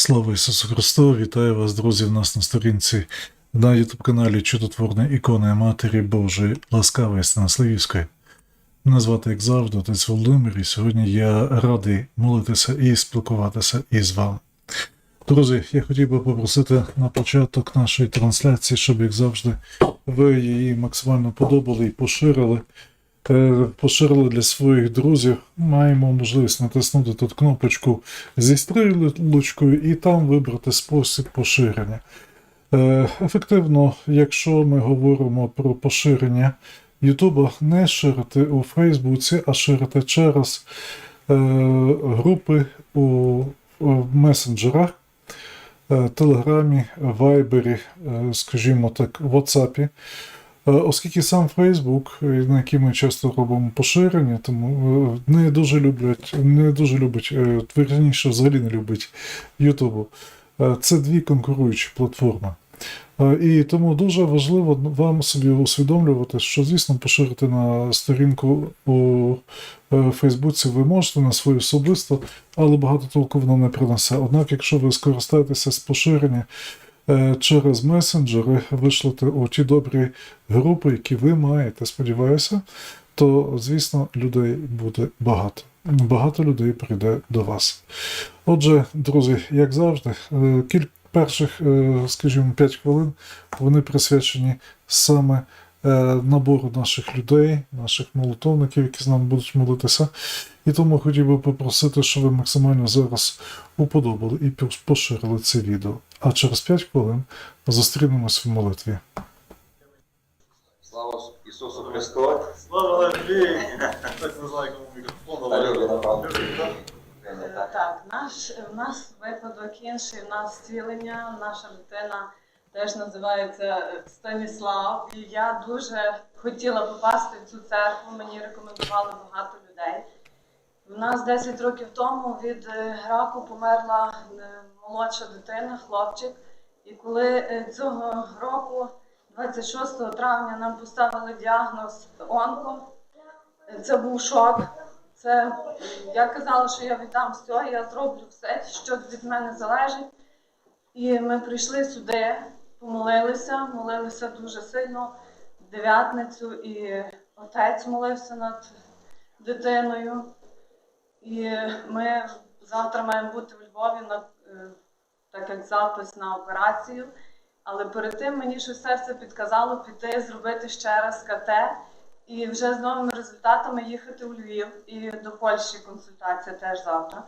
Слава Ісусу Христу! Вітаю вас, друзі, в нас на сторінці на YouTube каналі Чудотворна ікона Матері Божої Ласкавої Станиславівської. Мене звати, як завжди, отець Володимир, і сьогодні я радий молитися і спілкуватися із вами. Друзі, я хотів би попросити на початок нашої трансляції, щоб, як завжди, ви її максимально подобали і поширили. Е, Поширили для своїх друзів. Маємо можливість натиснути тут кнопочку зі стрілочкою і там вибрати спосіб поширення. Е, Ефективно, якщо ми говоримо про поширення Ютуба, не ширити у Фейсбуці, а ширити через е, групи у, месенджерах, Телеграмі, Вайбері, скажімо так, Ватсапі. Е, Оскільки сам Фейсбук, е, на який ми часто робимо поширення, тому е, не дуже люблять, не дуже любить, е, вірніше взагалі не любить Ютубу. Е, Це дві конкуруючі платформи. Е, І тому дуже важливо вам собі усвідомлювати, що, звісно, поширити на сторінку у е, Фейсбуці ви можете на свою особисту, але багато толку воно не принесе. Однак, якщо ви скористаєтеся з поширення е, через месенджери, вишлете у ті добрі групи, які ви маєте, сподіваюся, то, звісно, людей буде багато. Багато людей прийде до вас. Отже, друзі, як завжди, е, кілька перших, е, скажімо, 5 хвилин вони присвячені саме е, набору наших людей, наших молитовників, які з нами будуть молитися. І тому хотів би попросити, щоб ви максимально зараз уподобали і поширили це відео. А через 5 хвилин зустрінемось в молитві. Слава Ісусу Христу! Слава Андрій! Так не знаю, кому мікрофон. Так. Наш, у нас випадок інший, у нас зцілення, наша дитина теж називається е, Станіслав. І я дуже хотіла попасти в цю церкву, мені рекомендували багато людей. У нас 10 років тому від е, раку померла е, молодша дитина, хлопчик. І коли е, цього року, 26 травня, нам поставили діагноз онко, це був шок. Це я казала, що я віддам все, я зроблю все, що від мене залежить. І ми прийшли сюди, помолилися, молилися дуже сильно дев'ятницю, і отець молився над дитиною. І ми завтра маємо бути в Львові, на, е, так як запис на операцію. Але перед тим мені щось серце підказало піти, зробити ще раз КТ і вже з новими результатами їхати у Львів і до Польщі консультація теж завтра.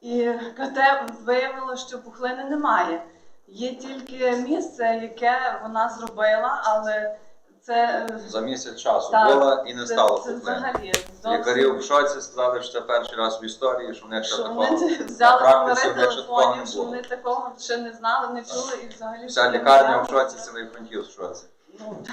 І КТ виявило, що пухлини немає. Є тільки місце, яке вона зробила, але це, е, За місяць часу Так, була і не це, стало це взагалі Лікарі в шоці сказали, що це перший раз в історії, що в них ще Що такого вони взяли не телефонів, що вони такого ще не знали, не чули і взагалі Вся лікарня в шоці, цілий фронтів в шоці. Ну,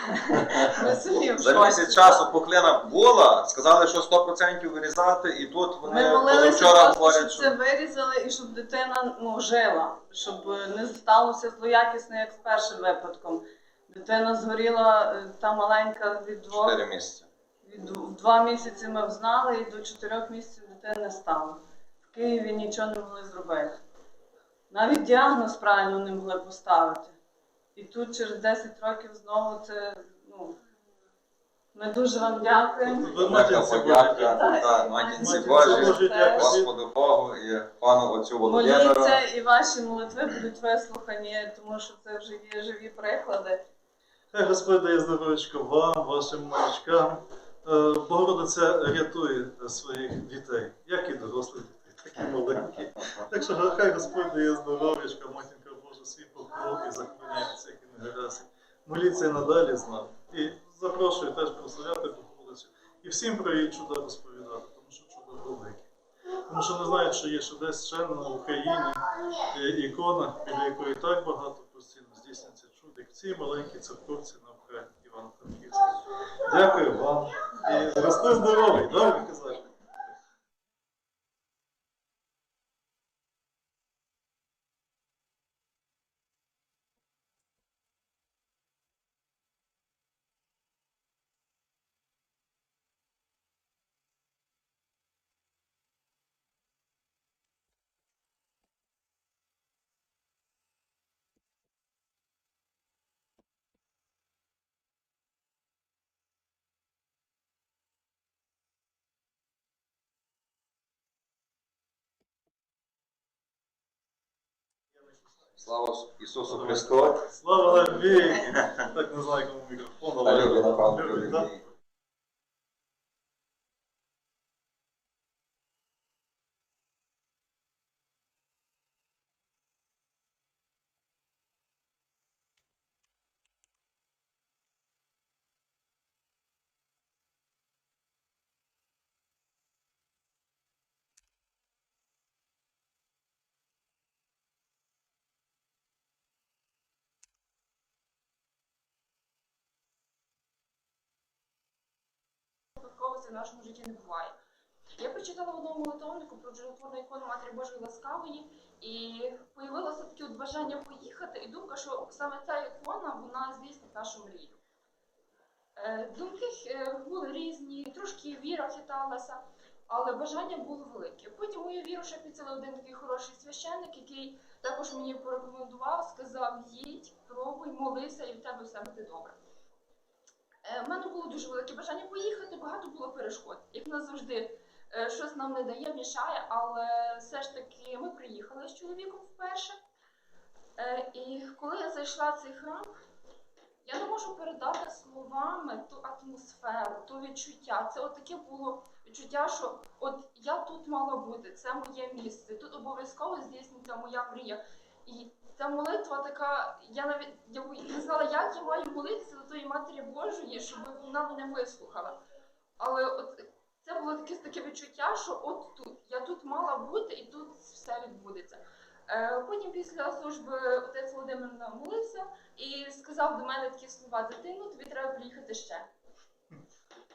Ми самі в За місяць часу пухлина була, сказали, що 100% вирізати, і тут Ми вони молилися позавчора говорять, щоб це вирізали і щоб дитина ну, жила, щоб е, не сталося злоякісно, як з першим випадком. Дитина згоріла е, та маленька від двох 4 місяці. від два місяці ми взнали, і до чотирьох місяців дитини не стало. В Києві нічого не могли зробити. Навіть діагноз правильно не могли поставити. І тут через 10 років знову це. Ну, ми дуже вам дякуємо. Матінці та, Матінці дякую. Господу Богу і пану отцю Володимиру. Моліться і ваші молитви будуть вислухані, тому що це вже є живі приклади. Хай Господь дає здоров'ячка вам, вашим малючкам. Е, Богородиця рятує своїх дітей, як і дорослих дітей, так і маленькі. Так що хай Господь дає здоров'ячка, матінка Божа, свій покров і захороняє всіх і негаразів. Моліться надалі з нами. І запрошую теж прославляти Богородицю. І всім про її чуда розповідати, тому що чудо велике. Тому що не знають, що є ще десь ще на Україні е, ікона, біля якої так багато постійно здійснюється чуд, як в цій маленькій церковці на Івано-Франківська. Дякую вам і рости здоровий, добре Слава Ісусу Христу! Слава Богу! Так не знаю, кому мікрофон, Та випадковостей в нашому житті не буває. Я прочитала в одному молитовнику про джерелотворну ікону Матері Божої Ласкавої, і появилося таке от бажання поїхати, і думка, що саме ця ікона вона здійснить нашу мрію. Е, Думки е, були різні, трошки віра хиталася, але бажання було велике. Потім мою віру ще підсилив один такий хороший священник, який також мені порекомендував, сказав: їдь, пробуй, молися, і в тебе все буде добре. Е, В мене було дуже велике бажання поїхати, багато було перешкод. Як нас завжди, е, щось нам не дає, мішає, але все ж таки ми приїхали з чоловіком вперше. Е, І коли я зайшла в цей храм, я не можу передати словами ту атмосферу, ту відчуття. Це таке було відчуття, що от я тут мала бути, це моє місце, тут обов'язково здійсниться моя мрія. І ця молитва така, я навіть я не знала, як я маю молитися до тої Матері Божої, щоб вона мене вислухала. Але от це було таке, таке відчуття, що от тут, я тут мала бути і тут все відбудеться. Е, Потім після служби отець Володимир молився і сказав до мене такі слова: дитину, тобі треба приїхати ще.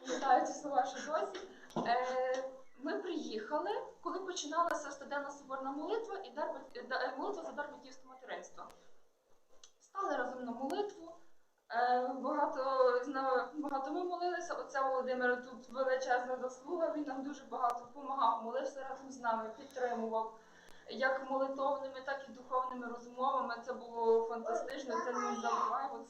Пам'ятаю ці слова ще досі. Ми приїхали, коли починалася стаденна соборна молитва і дар, молитва за дар батьківського материнства. Стали разом на молитву. Е, Багато, багато ми молилися. Оце Володимир тут величезна заслуга. Він нам дуже багато допомагав, молився разом з нами, підтримував. Як молитовними, так і духовними розмовами. Це було фантастично, це не забуваємо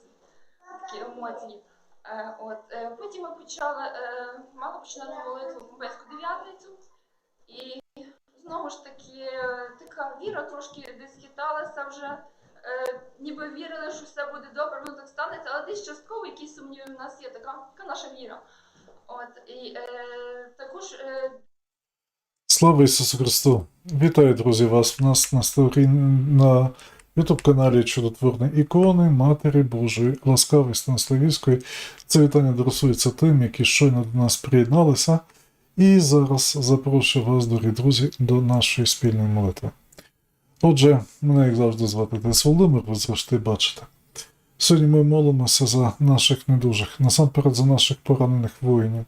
такі емоції. Е, От е, потім ми почали е, мали починати молитву в дев'ятницю, і знову ж таки така віра трошки десь хиталася вже. Ніби вірили, що все буде добре, воно так станеться, але десь частково якісь сумніви в нас є, така, така наша віра. От і е, також е, Слава Ісусу Христу! Вітаю, друзі, вас в нас на сторін на YouTube каналі Чудотворні ікони Матері Божої ласкавої Станиславівської. Це вітання адресується тим, які щойно до нас приєдналися. І зараз запрошую вас, дорогі друзі, до нашої спільної молитви. Отже, мене, як завжди, звати Дес Володимир, ви завжди бачите. Сьогодні ми молимося за наших недужих, насамперед за наших поранених воїнів,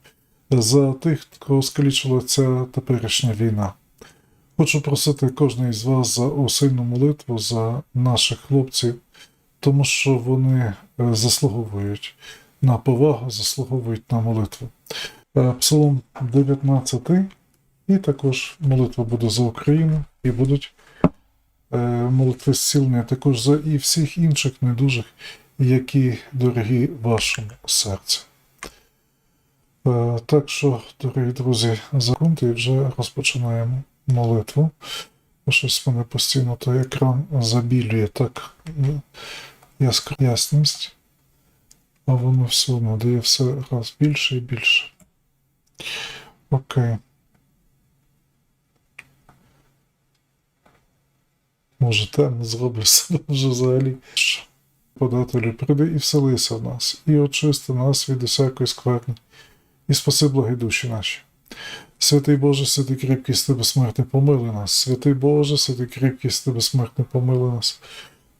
за тих, кого скалічила ця теперішня війна. Хочу просити кожного із вас за усильну молитву за наших хлопців, тому що вони е, заслуговують на повагу, заслуговують на молитву. Е, Псалом 19 і також молитва буде за Україну, і будуть е, молитви зцілення також за і всіх інших недужих, які дорогі вашому серцю. Так що, дорогі друзі, закуньте і вже розпочинаємо молитву. Щось мене постійно той екран забілює так яскра- ясність, а воно все одно дає все раз більше і більше. Окей. Може, темно зроблю себе вже взагалі. Подателю, прийди і вселися в нас, і очисти нас від усякої скверни, і спаси благі душі наші. Святий Боже, святий кріпкий з тебе смертний, помили нас. Святий Боже, святий кріпкий з тебе смертний, помили нас.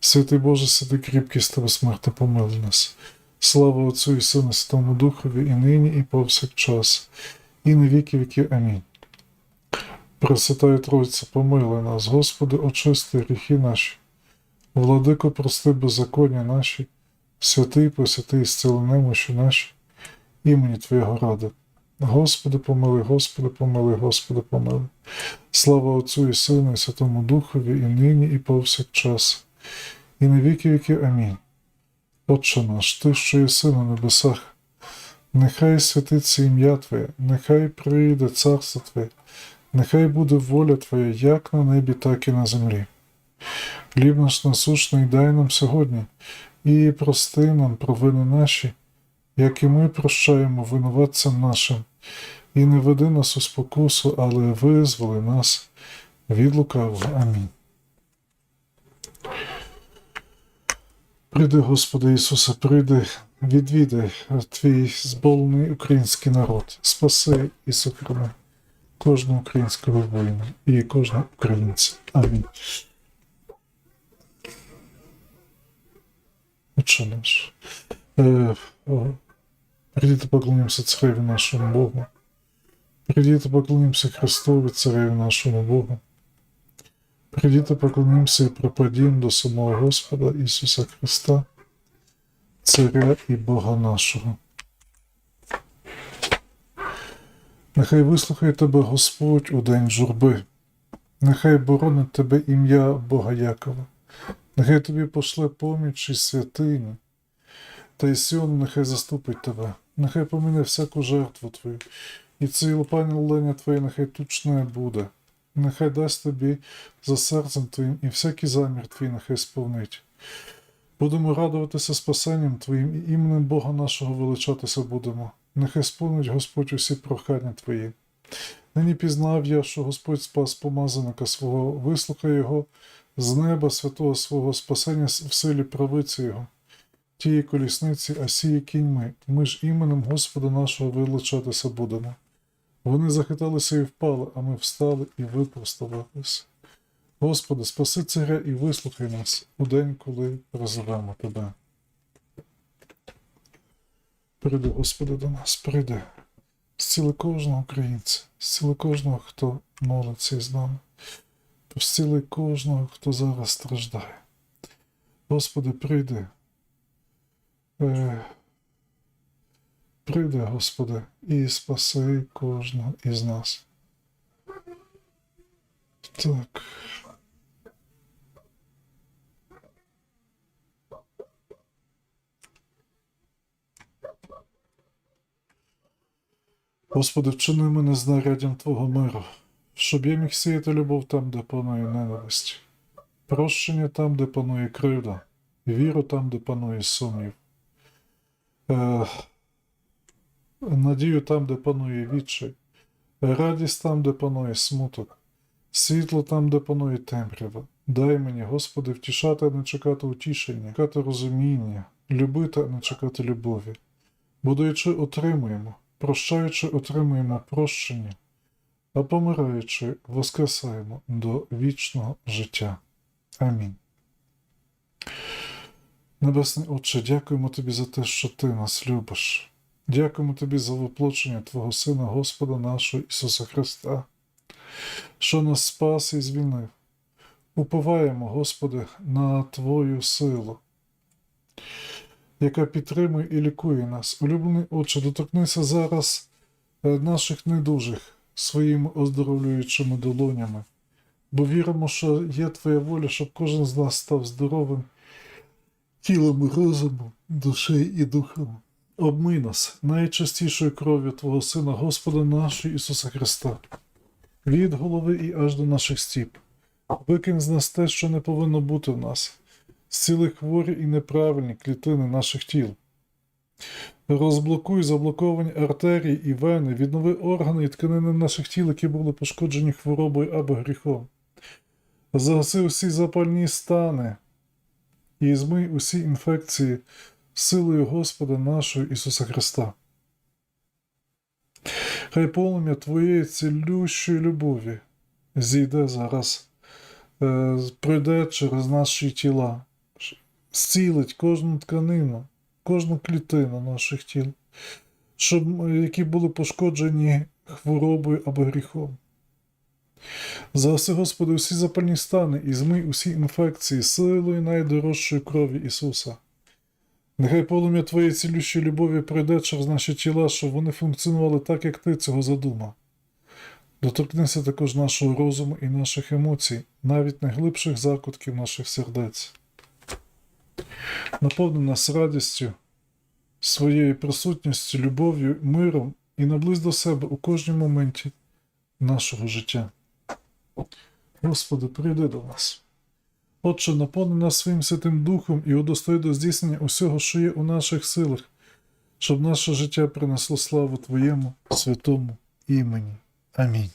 Святий Боже, святий кріпкий з тебе смертний, помили нас. Слава Отцю і Сину, Святому Духові, і нині, і повсякчас, і на віки віків. Амінь. Пресвятая Тройця, помили нас, Господи, очисти гріхи наші. Владико, прости беззаконня наші, святий, пресвятий, зціли немощі наші, імені Твоєго ради. Господи, помили, Господи, помили, Господи, помили. Слава Отцю і Сину, і Святому Духові, і нині, і повсякчас, і на віки віків. Амінь. Отче наш, Ти, що єси на небесах, нехай святиться ім'я Твоє, нехай прийде царство Твоє, нехай буде воля Твоя як на небі, так і на землі. Хліб наш насущний дай нам сьогодні, і прости нам провини наші, як і ми прощаємо винуватцям нашим, і не веди нас у спокусу, але визволи нас від лукавого. Амінь. Прийди, Господи Ісусе, прийди, відвідай твій зболений український народ, спаси і сохрани кожного українського воїна і кожного українця. Амінь. Отче наш, е, о, прийдіть поклонимося цареві нашому Богу. Прийдіть поклонимося Христові, цареві нашому Богу. Прийдіть поклонимося і припадім до самого Господа Ісуса Христа, Царя і Бога нашого. Нехай вислухає тебе Господь у день журби, нехай боронить тебе ім'я Бога Якова, нехай тобі пошле поміч і святині, та й Сіон нехай заступить тебе, нехай помине всяку жертву твою, і цілопання леня твоє нехай тучне буде, нехай дасть тобі за серцем твоїм, і всякий замір твій нехай сповнить. Будемо радуватися спасенням Твоїм і іменем Бога нашого величатися будемо. Нехай сповнить Господь усі прохання Твої. Нині пізнав я, що Господь спас помазаника свого, вислухай його з неба святого свого спасення в силі правиці Його, тієї колісниці, а сіє кіньми, ми ж іменем Господа нашого величатися будемо. Вони захиталися і впали, а ми встали і випроставилися. Господи, спаси царя і вислухай нас у день, коли призовемо Тебе. Прийди, Господи, до нас, прийди. Зціли кожного українця, зціли кожного, хто молиться із нами. Зціли кожного, хто зараз страждає. Господи, прийди. Е, прийди, Господи, і спаси кожного із нас. Так. Господи, вчини мене знаряддям Твого миру, щоб я міг сіяти любов там, де панує ненависть, прощення там, де панує кривда, віру там, де панує сумнів, надію там, де панує відчай, радість там, де панує смуток, світло там, де панує темрява. Дай мені, Господи, втішати, а не чекати утішення, чекати розуміння, любити, а не чекати любові. Будуючи, отримуємо, прощаючи, отримуємо прощення, а помираючи, воскресаємо до вічного життя. Амінь. Небесний Отче, дякуємо Тобі за те, що Ти нас любиш. Дякуємо Тобі за воплочення Твого Сина, Господа нашого Ісуса Христа, що нас спас і звільнив. Уповаємо, Господи, на Твою силу, яка підтримує і лікує нас. Улюблений Отче, доторкнися зараз е, наших недужих своїми оздоровлюючими долонями, бо віримо, що є Твоя воля, щоб кожен з нас став здоровим тілом і розумом, душею і духом. Обмий нас найчастішою кров'ю Твого Сина, Господа нашого Ісуса Христа, від голови і аж до наших стіп. Викинь з нас те, що не повинно бути в нас, зціли хворі і неправильні клітини наших тіл. Розблокуй заблоковані артерії і вени, віднови органи і тканини наших тіл, які були пошкоджені хворобою або гріхом. Загаси усі запальні стани і змий усі інфекції силою Господа нашого Ісуса Христа. Хай полум'я Твоєї цілющої любові зійде зараз, е, пройде через наші тіла, зцілить кожну тканину, кожну клітину наших тіл, щоб, які були пошкоджені хворобою або гріхом. Загаси, Господи, усі запальні стани і змий усі інфекції силою найдорожчої крові Ісуса. Нехай полум'я Твоєї цілющої любові пройде через наші тіла, щоб вони функціонували так, як Ти цього задумав. Доторкнися також нашого розуму і наших емоцій, навіть найглибших закутків наших сердець. Наповни нас радістю, своєю присутністю, любов'ю, миром і наблизь до себе у кожній моменті нашого життя. Господи, прийди до нас. Отче, наповни нас своїм Святим Духом і удостой до здійснення усього, що є у наших силах, щоб наше життя принесло славу Твоєму святому імені. Амінь.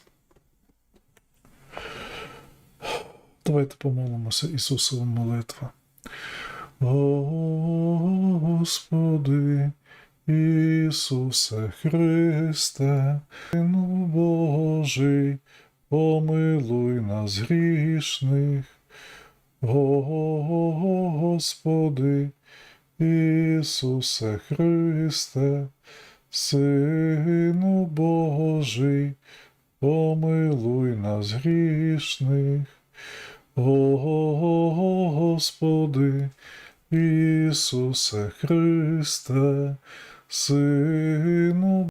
Давайте помолимося Ісусова молитва. Господи, Ісусе Христе, Сину Божий, помилуй нас грішних. Господи, Ісусе Христе, Сину Божий, помилуй нас грішних. Господи, Ісусе Христе, Сину